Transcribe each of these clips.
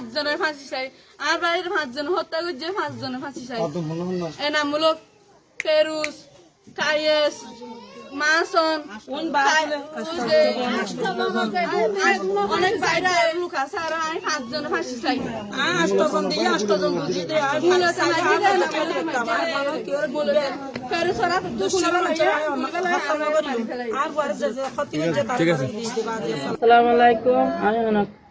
পাঁচজনের ফাঁসি চাই। আর বাড়ির পাঁচজন হত্যা করছে পাঁচজনের ফাঁসি চাই। এনামূলক পেরুস কায়েস মাসন অনেক বাইরে লোক আছে আর আমি পাঁচজন ফাঁসি চাই। আষ্টজন দিয়ে বুঝি আমি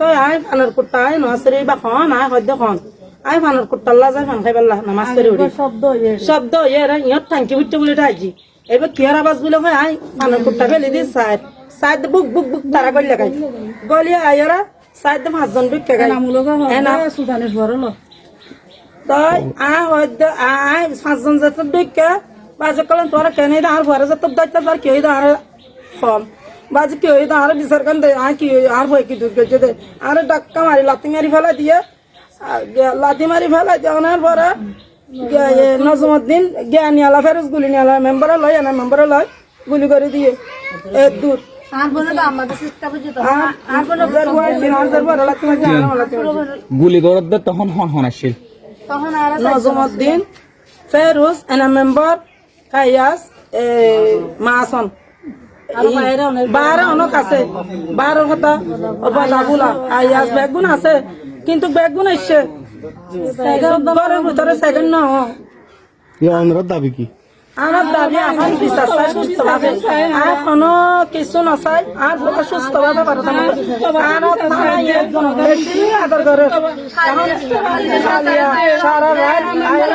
তই আই ফানৰ কুট্টা আই নচৰি বা খন আই সদ্য খন। আই ফানৰ কুট্টাল্লা যায় ফান খাই পেলা নামাজ কৰি উঠি। শব্দ শব্দ ইয়াৰ ইহঁত থাকি উঠতে বুলি আজি এইবাৰ কিহৰ আৱাজ বুলি কয়? আই ফানৰ কুট্টা ফেলি দি চাই। চাই বুক বুক বুক তাৰা কৰি লাগাই। গলি আইৰা চাই পাঁচজন বুক কেগাই তই আই সদ্য আই পাঁচজন যাতে দুইকে বাজে কলম তোর কেনে আর ঘরে যাতে দায়িত্ব তোর কেউ আর কম বাজে কেউ আর বিচার কান দে আর কি আর ভয় কি দূর করছে দে আর ডাক্কা মারি লাতি মারি ফেলা দিয়ে লাথি মারি ফেলা দিয়ে ওনার পরে নজমুদ্দিন জ্ঞান নিয়ালা ফেরোজ গুলি নিয়ালা মেম্বারে লয় না মেম্বারে লয় গুলি করে দিয়ে। এ দূর। লাথি লাথি গুলি গড়ত তখন হন হন আসছিল নজমুদ্দিন ফেরুজ এনা মেম্বার কাইয়াস এ মাসন বাইরে অনেক আছে। বাইরের কথা বাবুলা আইয়াস বেগুন আছে কিন্তু বেগুন এসছে। ঘরের ভিতরে সেকেন্ড না অনরার দাবি কি? আমার দাবি এখন বিচার চাই সুস্থভাবে আর কোনো কিছু নচাই আর পুরো সুস্থভাবে পারত আর বেশি আদর করে সারা রাত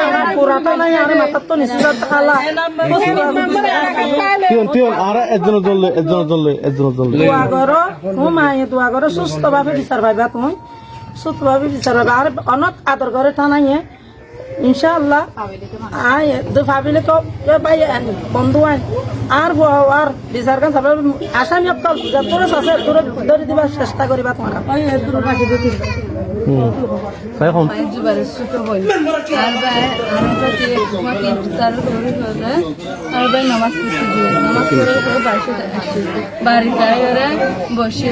আমার পুরাটা নাই আর মাথার তো নিশ্চিত খালা। আর একজন জ্বললে একজন জ্বললে একজন জ্বললে দোয়া করো ঘুমাই দোয়া করো সুস্থভাবে বিচার পাইবা তুমি। সুস্থভাবে বিচার পাইবা আর অনেক আদর করে থানায় ইনশাআল্লাহ। আয় দু ভাবিলে তো ভাই বন্ধু আইন আর আর বিচার কান সাবে আসামি আছে ধরে দিবার চেষ্টা করিবা তোমরা। বাড়ি বসে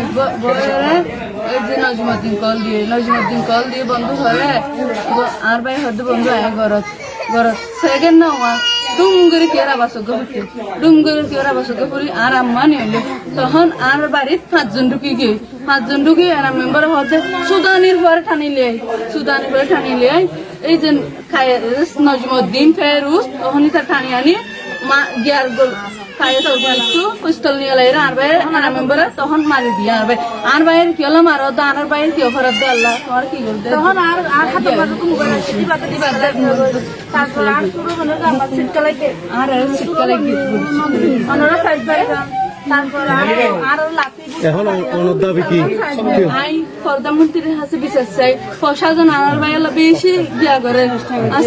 ওই যে নজমুদ্দিন কল দিয়ে, নজমুদ্দিন কল দিয়ে বন্ধু ব- আর ভাই হয়তো বন্ধু আয় গরত গরত। সেকেন্ড না ডুম করে কেরা বাসক ফুটি ডুম করে কেরা বাসক ফুরি আর আম্মা নিলে তখন আর বাড়িত পাঁচজন ঢুকি গিয়ে পাঁচজন ঢুকি আর মেম্বার হচ্ছে সুদানির পরে টানিলে সুদানির পরে টানিলে এই যে খায়েস নজমুদ্দিন ফেরুজ তখন তার টানি আনি, মা গিয়ার গোল খায়েস একটু পিস্তল নিয়ে লাইরা আর ভাই আর মেম্বার তখন মারি দিয়ে আর ভাই আর ভাইয়ের কি হলো মারো তো আর ভাইয়ের কি অফার দে আল্লাহ? তোমার কি করতে তখন আর আর হাতে পাতে তুমি দিবা দিবা। তারপর আর শুরু হলো আমার সিটকালাইতে আর সিটকালাই গিয়ে অনরা সাইড বাই তারপর আর আর লাঠি এখন অনর দাবি কি? আইন প্রধানমন্ত্রীর কাছে বিচার চাই। প্রশাসন বেশি করে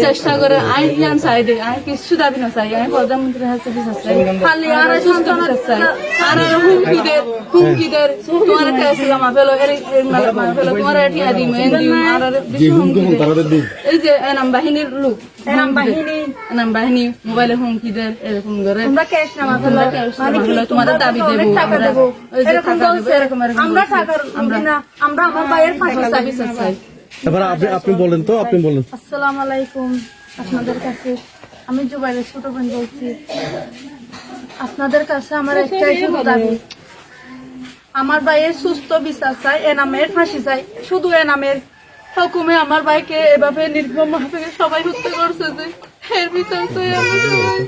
চেষ্টা করে। আইন জ্ঞান চাই দে আইন কিছু দাবি না চাই। আইন প্রধানমন্ত্রীর কাছে বিচার চাই। খালি আর সুস্থ বিচার চাই। আর আর হুমকি দে হুমকি দে তোমার কাছে জামা ফেলো এর এর মালা ফেলো তোমার এটি আদি মেন দিম আর আর বেশি এই যে এনাম বাহিনীর লোক। এনাম বাহিনী। এনাম বাহিনী মোবাইলে হুমকি দেয় এরকম করে। আমরা ক্যাশ নামা ফেলো তোমাদের দাবি দেবো টাকা দেবো? এরকম বলছে এরকম এরকম আমরা টাকার আমরা আমরা আমার ভাইয়ের ফাঁসি দাবি চাই। এবার আপনি আপনি বলেন তো আপনি বলেন। আসসালামু আলাইকুম আপনাদের কাছে। আমি জুবাইরের ছোট বোন বলছি। আপনাদের কাছে আমার একটাই শুধু দাবি। আমার ভাইয়ের সুস্থ বিচার চাই এনামের ফাঁসি চাই। শুধু এনামের হুকুমে আমার ভাইকে এভাবে নির্মম ভাবে সবাই হত্যা করছে যে এর বিচার চাই আমরা সবাই।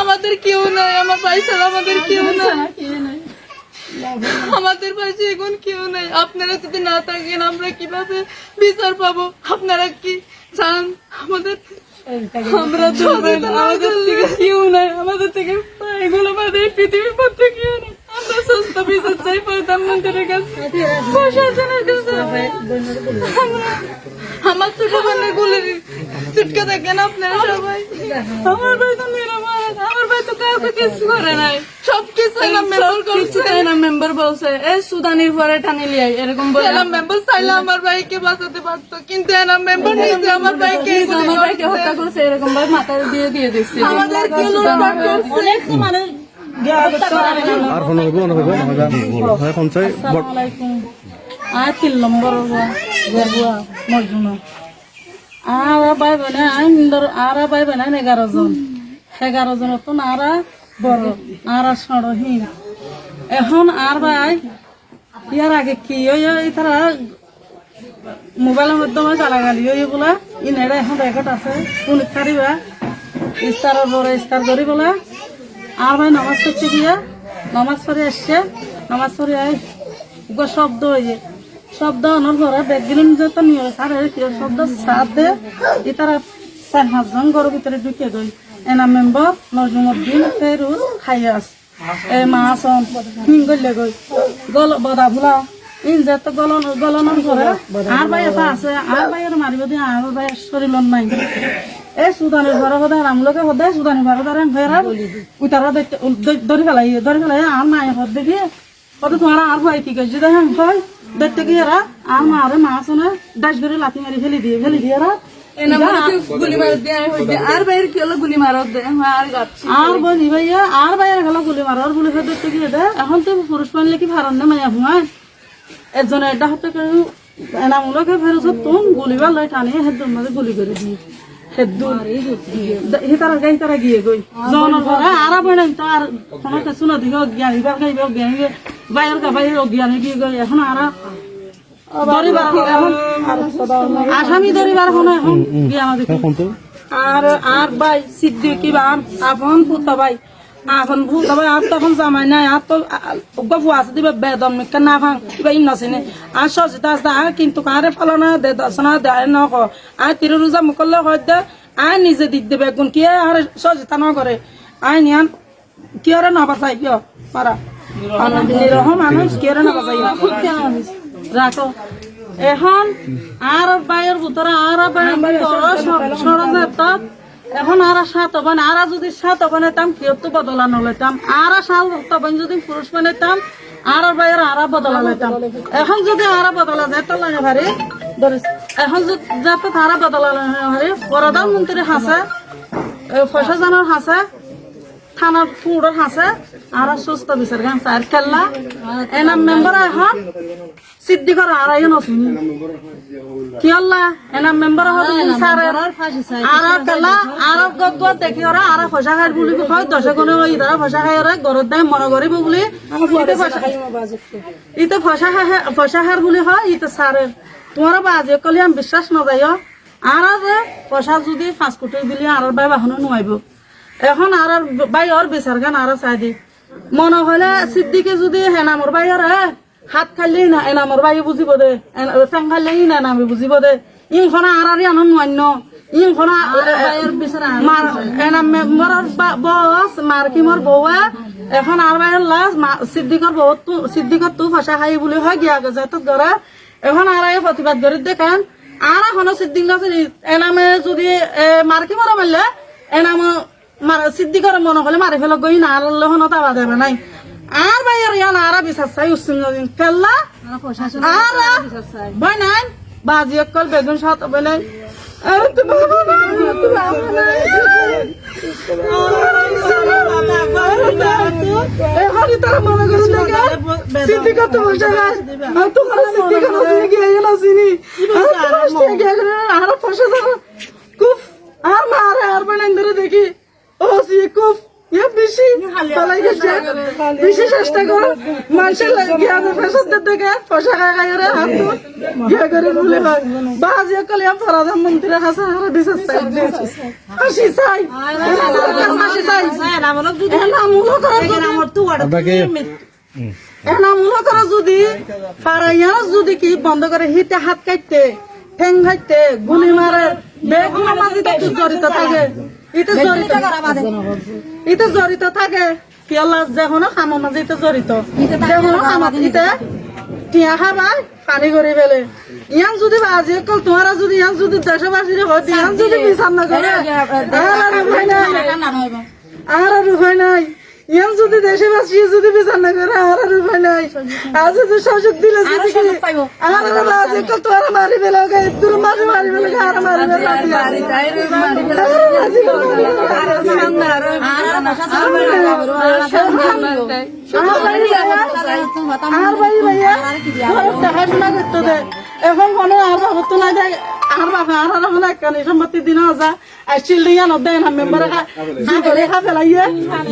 আমাদের কেউ নাই আমার ভাই ছাড়া আমাদের কেউ নাই। আমাদের পাশে এখন কেউ নাই। আপনারা যদি না থাকেন আমরা কীভাবে বিচার পাবো? আপনারা কি চান আমাদের? আমরা তো আমাদের থেকে কেউ নাই। আমাদের থেকে এগুলো আমাদের পৃথিবীর মধ্যে কেউ নেই। আমরা সুস্থ বিচার চাই প্রধানমন্ত্রীর কাছে প্রশাসনের কাছে আমরা- ছোট আমার ভাই তো নিরাপদ আমার ভাই তো মেম্বার করছে আমার ভাইকে বাঁচাতে পারতো আমার ভাইকে আমার ভাইকে করছে এরকম ভাবে মাথায় দিয়ে দিয়ে দিচ্ছে আমাদের মানুষ। আর ফোন হইব না হইব হয় কোন চাই। আর তিন নম্বর বেগুয়া মজুনা আর ভাই বোনে আইন আর ভাই বোনে এগারো জন। এগারো জন তো আরা বড় আর সরহীন এখন আর ভাই ইয়ার আগে কি ওই ওই তারা মোবাইলের মাধ্যমে গালাগালি ওই বলে ইনারা এখন রেকর্ড আছে কোন কারিবা ইস্তারের বড় ইস্তার করি বলে। আর ভাই নামাজ করতে গিয়ে নামাজ পড়ে আসছে। নামাজ গো শব্দ হয়ে শব্দ অনর ঘরে বেগিন যত নিয়ে কি শব্দ সাথ তারা চার পাঁচজন ঘরের ভিতরে ঢুকে গই এনা মেম্বার নজমুদ্দিন ফেরুজ খাইয়াস। এ হিং গলে গই। গল, বদা ভুলা। ইন যে তো গলন, গলনের ঘরে আর ভাই এটা আছে, আর ভাইয়ের মারিব দিয়ে আর ভাই শরীর নাই। এই সুদানের ঘরে সদায় রামলোকে সদায় সুদানের ঘরে তারা ফেরা উতারা ধরি ফেলাই ধরি ফেলাই আর মায়ে হদ দেখি। কত তোমার আর ভাই কি করছে দেখেন হয় দেখতে গিয়ে এরা? আর মা আরে মাছ না? ডাস ধরে লাথি মারি ফেলি দিয়ে ফেলি দিয়ে এরা। গুলি আর বাইরে কি গুলি মারত? দে আর বলি ভাইয়া আর বাইরে গেল গুলি মারো আর গুলি ফেলে দেখতে গিয়ে দে এখন তো পুরুষ মানলে কি ফারান মাইয়া হুমায় একজনে এটা হতে এনামূলকে ফেরত তুম গুলি বা লয় টানিয়ে হেদুর মাঝে গুলি করে দিয়ে। গাই তারা গিয়ে গই। জনের ঘরে আর বই নাই গা গিয়ে গই এখন আর ধরিবার এখন আসামি ধরিবার এখন এখন গিয়ে আমাদের তো আর আর ভাই সিদ্দিকি বান আপন ফুতা ভাই আপন ফুতা ভাই আর তখন জামাই নাই আর তো গফু আছে দিবে বেদম মিকা না ভাঙ কিবা ইন নাছিনে আর সজিতা আছে আর কিন্তু কারে ফলনা দে দশনা দে ন ক আর তিরু রোজা মুকল্লে হয় দে আর নিজে দি দেবে গুণ কি আর সজিতা ন করে আই নিয়ান কি আর না বাসাই কিয় পারা নিরহ মানুষ কি আর না বাসাই রাখো এখন আর বাইরের ভিতরে আর বাইরের ষড়যন্ত্র এখন আর সাত হবেন, আর যদি সাত হবেন তাম কেউ বদলানো লইতাম আর সাল হবেন যদি পুরুষ তাম আর বাইরে আর বদলা লইতাম এখন যদি আর বদলা যায় তো লাগে ভারি এখন এখন যাতে তারা বদলা লাগে ভারি প্রধানমন্ত্রী হাসে পয়সা জানার হাসে থানার পুরোর হাসে আর সুস্থ বিচার গান স্যার? খেললা এনাম মেম্বার এখন সিদ্দিকর আর শুনি কি এনাম মেম্বার স্যার আর খেলা আর গদ দেখি ওরা আর ফসা খাই বুলি হয় দশে কোনে ওই তারা ফসা খাই ওরা ঘরত দেয় মনে করিব বুলি। ইতে ফসা ইতে ফসা খাই বুলি হয় ইতে স্যারের। তোমার বাজে কলি আমি বিশ্বাস নযায় আর যে পয়সা যদি পাঁচ কোটি দিলে আর বাই বাহনো নোয়াইব এখন আর বাই ওর বিচার গান আর চাই দি। মনে হলে সিদ্দিকে যদি হেনামর বাই আর হাত খালি না এনামর বাই বুঝিব দে ঠেং খালি না নামি বুঝিব দে। ইনখনা আর আর আনন্দ নোয়ান্য ইনখনা এনাম মেম্বারের বস মার্কিমর বউয়া এখন আর বাইর লাস সিদ্দিকর বউ সিদ্দিকর তু ফাঁসা খাই বুলি হয় গিয়া গেছে তো ধরে এখন আর প্রতিবাদ করে দেখেন। আর এখনও সিদ্দিক এনামে যদি মার্কি মারা মারলে এনাম সিদ্দিকর মনে হলে মারি ফেলে গই না আর হন তাবা দেবে নাই। আর বাইর ইয়ান আর বিচার চাই উসিন ফেললা। আর বই নাই বাজি অকল বেগুন সাত নাই। আর তো বাবা না তো বাবা নাই। এখন তারা মনে করে সিদ্দিকা তো বসে আর তোমার সিদ্দিকা নসিনি গিয়ে গেল সিনি আর কষ্ট গিয়ে গেল আর ফসে যাবে কুফ আর মারে আর বানাই ধরে দেখি ও সি কুফ ইয়া বেশি পালাই গেছে বেশি চেষ্টা করো মানুষের ফসা খাই খাই রে হাত তো। করে বলে বাজি কলে প্রধানমন্ত্রীর কাছে আর বিশেষ চাই হাসি চাই হাসি চাই। এনামূলক এনামূলক যদি যদি কি বন্ধ করে হিতে হাত কাটতে ঠেং খাইতে গুলি মারে বেগুন মাঝিতে জড়িত থাকে। ইতে জড়িত ইতে জড়িত থাকে। পিয়ালা যেখন কামৰ ইতে জড়িত যেখন কামত এতিয়া টিয়া খাবা পানী কৰি পেলাই ইয়ান যদি আজি কল তোমারা যদি ইয়ান যদি দেশবাসীর ইয়ান যদি বিচার না করে আর আর উপায় নাই আর আর উপায় নাই ইয়ান যদি দেশবাসী যদি বিচার না করে আর আর উপায় নাই আর যদি সুযোগ দিলে যদি কি আর মারি বেলা দূর মারি মারি বেলা আর মারি বেলা আর ভাই ভাইয়া করতে এখন মানে আর বাবা তো না দেয় আর বাবা আর আর মানে কানি সম্মতি দিন যা আসছিল দিয়া ন দেন আমি মেম্বার জোর করে খা ফেলাইয়ে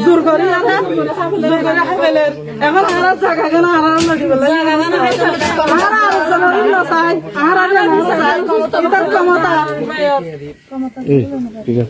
জোর করে আর জোর করে খা ফেলে এখন আর আর জায়গা কেন আর আর লাগি বলে আর